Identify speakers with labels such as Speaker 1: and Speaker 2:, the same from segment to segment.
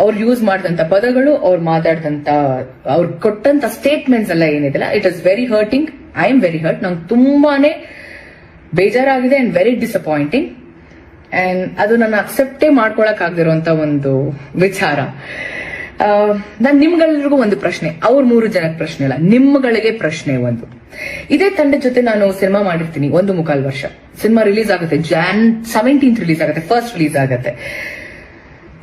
Speaker 1: ಅವ್ರು ಯೂಸ್ ಮಾಡಿದಂತ ಪದಗಳು, ಅವ್ರು ಮಾತಾಡಿದಂತ, ಅವ್ರು ಕೊಟ್ಟಂತ ಸ್ಟೇಟ್ಮೆಂಟ್ಸ್ ಎಲ್ಲ ಏನಿದೆಲ್ಲ it is very hurting I am very hurt ನಂಗೆ ತುಂಬಾನೇ ಬೇಜಾರಾಗಿದೆ ಅಂಡ್ ವೆರಿ ಡಿಸಪಾಯಿಂಟಿಂಗ್ ಅಂಡ್ ಅದು ನನ್ನ ಅಕ್ಸೆಪ್ಟೇ ಮಾಡ್ಕೊಳಕ್ ಆಗದಿರುವಂತ ಒಂದು ವಿಚಾರ. ನಾನು ನಿಮ್ಗೆಲ್ರಿಗೂ ಒಂದು ಪ್ರಶ್ನೆ. ಅವ್ರ ಮೂರು ಜನಕ್ಕೆ ಪ್ರಶ್ನೆ ಇಲ್ಲ ನಿಮ್ಗಳಿಗೆ ಪ್ರಶ್ನೆ ಒಂದು. ಇದೇ ತಂಡ ಜೊತೆ ನಾನು ಸಿನಿಮಾ ಮಾಡಿರ್ತೀನಿ, ಒಂದು ಮುಕಾಲ್ ವರ್ಷ. ಸಿನಿಮಾ ರಿಲೀಸ್ ಆಗುತ್ತೆ ಜಾನ್ ಸೆವೆಂಟೀನ್ತ್ ರಿಲೀಸ್ ಆಗುತ್ತೆ ಫಸ್ಟ್ ರಿಲೀಸ್ ಆಗುತ್ತೆ.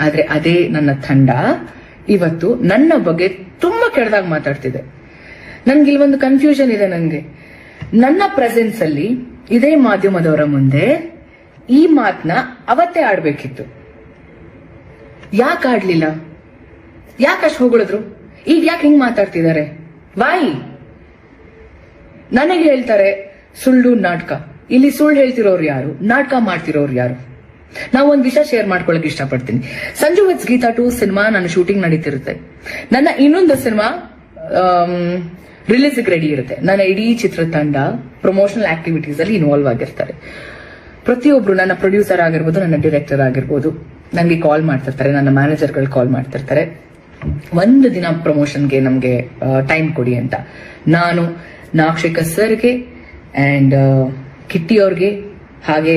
Speaker 1: ಆದ್ರೆ ಅದೇ ನನ್ನ ತಂಡ. ಇವತ್ತು ನನ್ನ ಬಗ್ಗೆ ತುಂಬಾ ಕೆಡದಾಗ ಮಾತಾಡ್ತಿದೆ. ನನ್ಗೆ ಇಲ್ಲಿ ಒಂದು ಕನ್ಫ್ಯೂಷನ್ ಇದೆ ನನಗೆ. ನನ್ನ ಪ್ರೆಸೆನ್ಸ್ ಅಲ್ಲಿ ಇದೇ ಮಾಧ್ಯಮದವರ ಮುಂದೆ ಈ ಮಾತನ್ನ ಅವತ್ತೇ ಆಡ್ಬೇಕಿತ್ತು. ಯಾಕೆ ಆಡ್ಲಿಲ್ಲ? ಯಾಕೆ ಅಷ್ಟು ಹೊಗಳಿದ್ರು? ಈಗ ಯಾಕೆ ಹಿಂಗ್ ಮಾತಾಡ್ತಿದ್ದಾರೆ? ವಾಯಿ ನನಗೆ ಹೇಳ್ತಾರೆ ಸುಳ್ಳು ನಾಟಕ. ಇಲ್ಲಿ ಸುಳ್ಳು ಹೇಳ್ತಿರೋರು ಯಾರು? ನಾಟಕ ಮಾಡ್ತಿರೋರು ಯಾರು? ನಾವು ಒಂದ್ ವಿಷಯ ಶೇರ್ ಮಾಡ್ಕೊಳಕ್ ಇಷ್ಟಪಡ್ತೀನಿ. Sanju with Geetha two cinema ನನ್ನ ಶೂಟಿಂಗ್ ನಡೀತಿರುತ್ತೆ. ನನ್ನ ಇನ್ನೊಂದು ಸಿನಿಮಾ ರಿಲೀಸ್ ರೆಡಿ ಇರುತ್ತೆ. ನನ್ನ ಇಡೀ ಚಿತ್ರತಂಡ ಪ್ರಮೋಷನಲ್ ಆಕ್ಟಿವಿಟೀಸ್ ಅಲ್ಲಿ ಇನ್ವಾಲ್ವ್ ಆಗಿರ್ತಾರೆ. ಪ್ರತಿಯೊಬ್ರು ನನ್ನ ಪ್ರೊಡ್ಯೂಸರ್ ಆಗಿರ್ಬೋದು, ನನ್ನ ಡೈರೆಕ್ಟರ್ ಆಗಿರ್ಬೋದು ನನಗೆ ಕಾಲ್ ಮಾಡ್ತಿರ್ತಾರೆ, ನನ್ನ ಮ್ಯಾನೇಜರ್ಗಳು ಕಾಲ್ ಮಾಡ್ತಿರ್ತಾರೆ. ಒಂದು ದಿನ ಪ್ರಮೋಷನ್ಗೆ ನಮಗೆ ಟೈಮ್ ಕೊಡಿ ಅಂತ. ನಾನು, ನಾಕ್ಷಿಕ ಸರ್ಗೆ ಅಂಡ್ ಕಿಟ್ಟಿ ಅವ್ರಿಗೆ, ಹಾಗೆ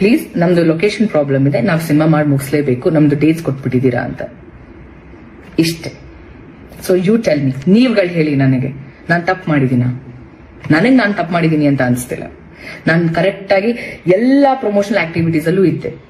Speaker 1: ಪ್ಲೀಸ್ ನಮ್ದು ಲೊಕೇಶನ್ ಪ್ರಾಬ್ಲಮ್ ಇದೆ. ನಾವು ಸಿನಿಮಾ ಮಾಡಿ ಮುಗಿಸ್ಲೇಬೇಕು. ನಮ್ದು ಡೇಟ್ಸ್ ಕೊಟ್ಬಿಟ್ಟಿದ್ದೀರಾ ಅಂತ. ಇಷ್ಟೇ. ಸೊ ಯು ಟೆಲ್ ಮಿ ನೀವುಗಳು ಹೇಳಿ ನನಗೆ. ನಾನು ತಪ್ಪು ಮಾಡಿದ್ದೀನಾ? ನನಗೆ ನಾನು ತಪ್ಪು ಮಾಡಿದ್ದೀನಿ ಅಂತ ಅನಿಸ್ತಿಲ್ಲ. ನಾನು ಕರೆಕ್ಟಾಗಿ ಎಲ್ಲ ಪ್ರಮೋಷನಲ್ ಆಕ್ಟಿವಿಟೀಸ್ ಅಲ್ಲೂ ಇದ್ದೆ.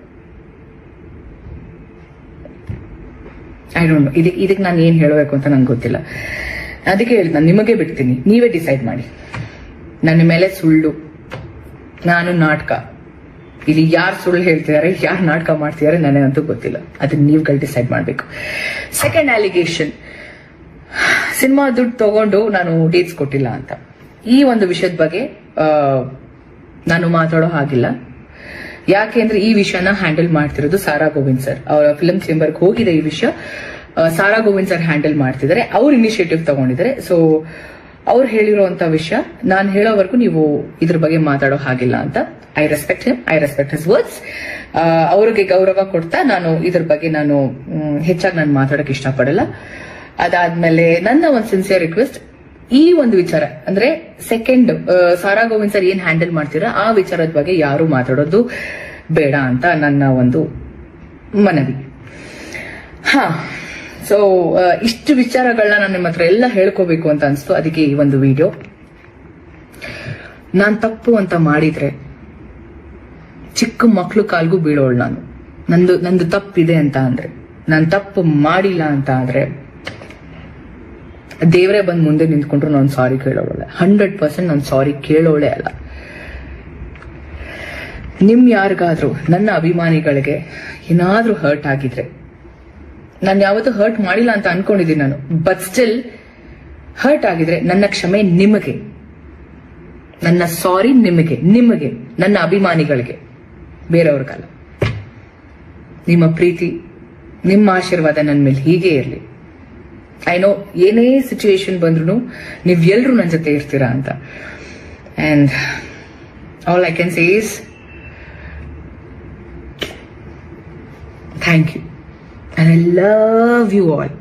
Speaker 1: ಐ ಡೋಂಟ್ ನೋ ಇದಕ್ಕೆ ಇದಕ್ಕೆ ನಾನು ಏನು ಹೇಳಬೇಕು ಅಂತ ನಂಗೆ ಗೊತ್ತಿಲ್ಲ. ಅದಕ್ಕೆ ಹೇಳಿ ನಾನು ನಿಮಗೆ ಬಿಡ್ತೀನಿ. ನೀವೇ ಡಿಸೈಡ್ ಮಾಡಿ. ನನ್ನ ಮೇಲೆ ಸುಳ್ಳು. ನಾನು ನಾಟಕ. ಇಲ್ಲಿ ಯಾರು ಸುಳ್ಳು ಹೇಳ್ತಿದ್ದಾರೆ, ಯಾರು ನಾಟಕ ಮಾಡ್ತಿದ್ದಾರೆ ನನಗಂತೂ ಗೊತ್ತಿಲ್ಲ. ಅದನ್ನ ನೀವುಗಳು ಡಿಸೈಡ್ ಮಾಡಬೇಕು. ಸೆಕೆಂಡ್ ಅಲಿಗೇಷನ್ ಸಿನಿಮಾ ದುಡ್ಡು ತಗೊಂಡು ನಾನು ಡೇಟ್ಸ್ ಕೊಟ್ಟಿಲ್ಲ ಅಂತ. ಈ ಒಂದು ವಿಷಯದ ಬಗ್ಗೆ ನಾನು ಮಾತಾಡೋ ಹಾಗಿಲ್ಲ. ಯಾಕೆಂದ್ರೆ ಈ ವಿಷಯನ ಹ್ಯಾಂಡಲ್ ಮಾಡ್ತಿರೋದು ಸಾರಾ ಗೋವಿಂದ್ ಸರ್ ಅವರ ಫಿಲಂ ಚೇಂಬರ್ಗೆ ಹೋಗಿದೆ ಈ ವಿಷಯ. ಸಾರಾ ಗೋವಿಂದ್ ಸರ್ ಹ್ಯಾಂಡಲ್ ಮಾಡ್ತಿದ್ದಾರೆ. ಅವ್ರು ಇನಿಷಿಯೇಟಿವ್ ತಗೊಂಡಿದ್ದಾರೆ. ಸೊ ಅವ್ರು ಹೇಳಿರುವಂತ ವಿಷಯ, ನಾನು ಹೇಳೋವರೆಗೂ ನೀವು ಇದ್ರ ಬಗ್ಗೆ ಮಾತಾಡೋ ಹಾಗಿಲ್ಲ ಅಂತ. I respect him I respect his words ಅವ್ರಿಗೆ ಗೌರವ ಕೊಡ್ತಾ ನಾನು ಇದ್ರ ಬಗ್ಗೆ ನಾನು ಹೆಚ್ಚಾಗಿ ನಾನು ಮಾತಾಡಕ್ ಇಷ್ಟಪಡಲ್ಲ. ಅದಾದ್ಮೇಲೆ ನನ್ನ ಒಂದು ಸಿನ್ಸಿಯರ್ ರಿಕ್ವೆಸ್ಟ್ ಈ ಒಂದು ವಿಚಾರ, ಅಂದ್ರೆ ಸೆಕೆಂಡ್ ಸಾರಾ ಗೋವಿಂದ್ ಸರ್ ಏನ್ ಹ್ಯಾಂಡಲ್ ಮಾಡ್ತೀರಾ? ಆ ವಿಚಾರದ ಬಗ್ಗೆ ಯಾರು ಮಾತಾಡೋದು ಬೇಡ ಅಂತ ನನ್ನ ಒಂದು ಮನವಿ. ಹಾ ಸೊ ಇಷ್ಟು ವಿಚಾರಗಳನ್ನ ನಾನು ನಿಮ್ಮ ಹತ್ರ ಎಲ್ಲ ಹೇಳ್ಕೋಬೇಕು ಅಂತ ಅನ್ಸ್ತು. ಅದಕ್ಕೆ ಈ ಒಂದು ವಿಡಿಯೋ ನಾನು ತಪ್ಪು ಅಂತ ಮಾಡಿದ್ರೆ ಚಿಕ್ಕ ಮಕ್ಕಳು ಕಾಲ್ಗೂ ಬೀಳೋಳು ನಾನು. ನಂದು ನಂದು ತಪ್ಪಿದೆ ಅಂತ ಅಂದ್ರೆ, ನಾನು ತಪ್ಪು ಮಾಡಿಲ್ಲ ಅಂತ ಆದ್ರೆ ದೇವರೇ ಬಂದು ಮುಂದೆ ನಿಂತ್ಕೊಂಡ್ರು ನಾನು ಸಾರಿ ಕೇಳೋಳೆ ಹಂಡ್ರೆಡ್ ಪರ್ಸೆಂಟ್ ನಾನು ಸಾರಿ ಕೇಳೋಳೆ ಅಲ್ಲ. ನಿಮ್ ಯಾರಿಗಾದ್ರೂ, ನನ್ನ ಅಭಿಮಾನಿಗಳಿಗೆ ಏನಾದ್ರೂ ಹರ್ಟ್ ಆಗಿದ್ರೆ, ನಾನು ಯಾವತ್ತೂ ಹರ್ಟ್ ಮಾಡಿಲ್ಲ ಅಂತ ಅನ್ಕೊಂಡಿದ್ದೀನಿ ನಾನು ಬಟ್ ಸ್ಟಿಲ್ ಹರ್ಟ್ ಆಗಿದ್ರೆ ನನ್ನ ಕ್ಷಮೆ ನಿಮಗೆ. ನನ್ನ ಸಾರಿ ನಿಮಗೆ ನಿಮಗೆ, ನನ್ನ ಅಭಿಮಾನಿಗಳಿಗೆ. ಬೇರೆಯವ್ರಿಗಲ್ಲ. ನಿಮ್ಮ ಪ್ರೀತಿ, ನಿಮ್ಮ ಆಶೀರ್ವಾದ ನನ್ನ ಮೇಲೆ ಹೀಗೆ ಇರಲಿ. ಐ ನೋ ಏನೇ ಸಿಚುವೇಶನ್ ಬಂದ್ರು ನೀವೆಲ್ಲರೂ ನನ್ನ ಜೊತೆ ಇರ್ತೀರಾ ಅಂತ. And all I can say is thank you I love you all